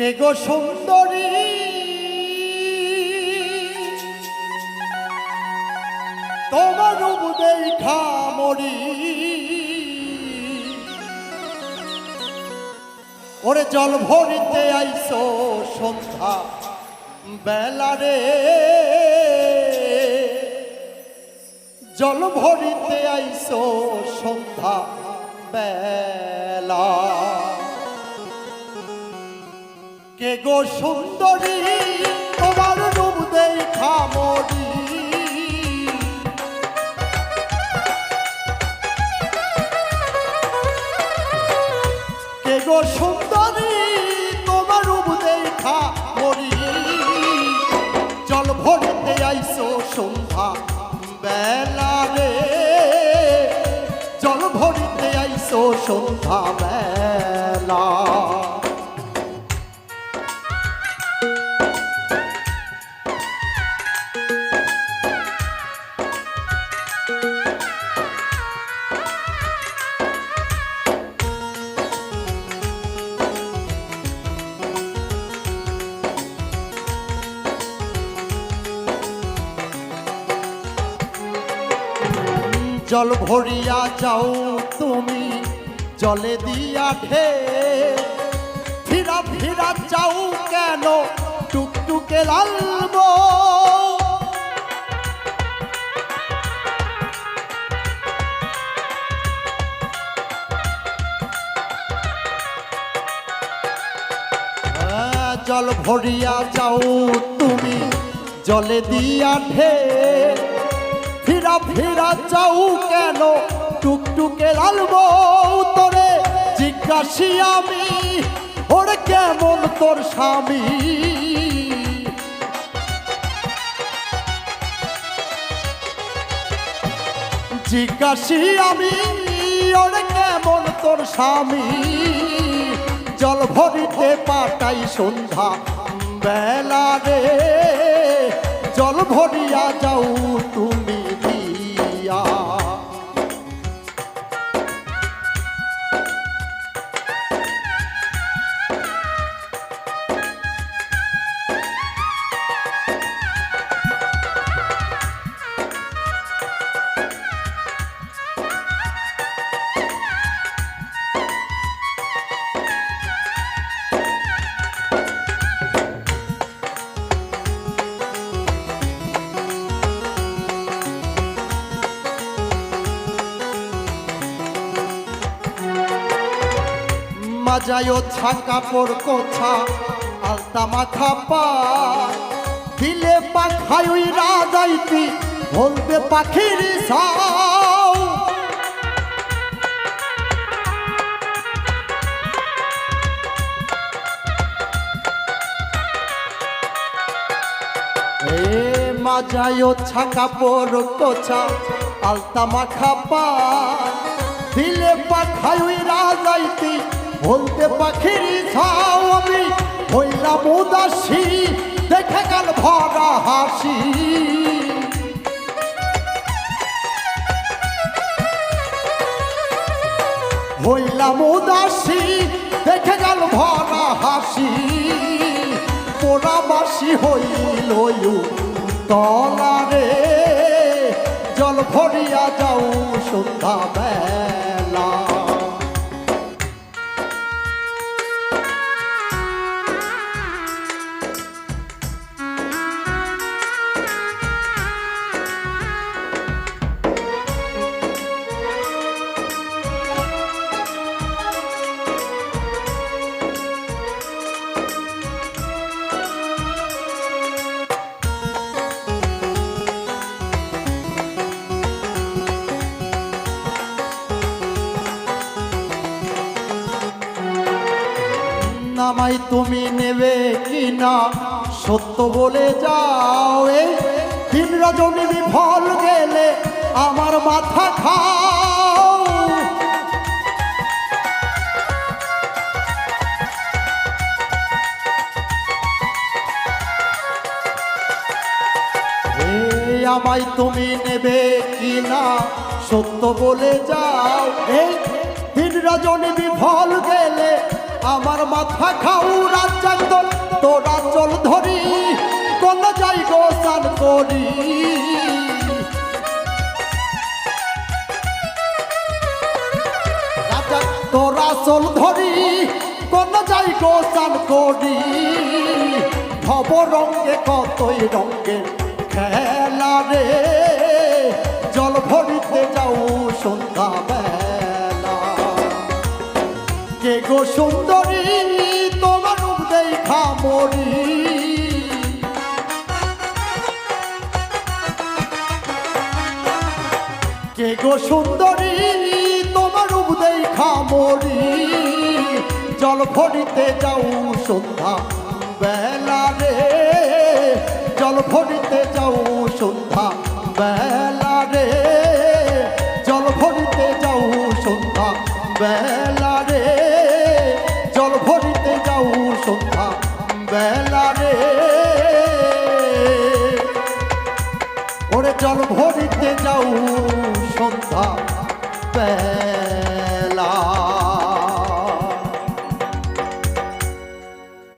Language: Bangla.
কে গো সুন্দরী। তোমার রূপ দেখা মরি। ওরে জল ভরিতে আইসো সন্ধ্যা বেলা রে। জল ভরিতে আইসো সন্ধ্যা বেলা। কে গো সুন্দরী? তোমার রূপ দেখা মরি কে গো সুন্দরী? তোমার রূপ দেখা মরি জল ভরিতে আইসো সন্ধ্যা বেলা রে জল ভরিতে আইসো সন্ধ্যা বেলা জল ভরিয়া যাও তুমি জলে দিয়া ঢে ফিরা ফিরা যাও কেন? টুকটুকে লালবো আহ, জল ভরিয়া যাও তুমি জলে দিয়া ঢে ফিরা ফিরা যাও কেন? টুকটুকে লালবো তোরে জিজ্ঞাসি আমি, ওরে কেমন তোর স্বামী? জিজ্ঞাসি আমি, ওরে কেমন তোর স্বামী? জল ভরিতে পাটাই সন্ধ্যা বেলা রে, জল ভরিয়া যাও মাজায়ো ছাকা পর কোছা আলতা মাথা পা দিলে পাখায় ওই রাজাইতি, বলবে পাখির সাও। এ মাজায়ো ছাকা পর কোছা আলতা মাখা পা দিলে পাখায় ওই রাজাইতি বলতে পাখির ছাও আমি হইলাম উদাসী, দেখে গেল ভরা হাসি। হইলাম উদাসী, দেখে গেল ভরা হাসি। পোড়াবাসী হইল তলারে, জল ভরিয়া যাও সন্ধ্যা বেলা নামাই তুমি নেবে কি না সত্য বলে যাও দিন রজনী বিফল গেলে আমার মাথা খাও। আমায় তুমি নেবে কি না সত্য বলে যাও, এই দিন রজনী বিফল গেলে আমার মাথা খাও রাজ্জাক তোরা চল ধরি, কোন যাই গোসান করি। তোরা চল ধরি, কোন যাই গোসান করি। ভব রঙে কতই রঙে খেলা রে, জল ভরিতে যাও সন্ধ্যা বেলা কে গো সুন্দরী, তোমার রূপ দেখা মরি কে গো সুন্দরী, তোমার রূপ দেখা মরি জল ভরিতে যাও সন্ধ্যা বেলা রে। জল ভরিতে যাও সন্ধ্যা বেলা রে। জল ভরিতে যাও সন্ধ্যা বেলা জল ভরিতে যাও সন্ধ্যা বেলা।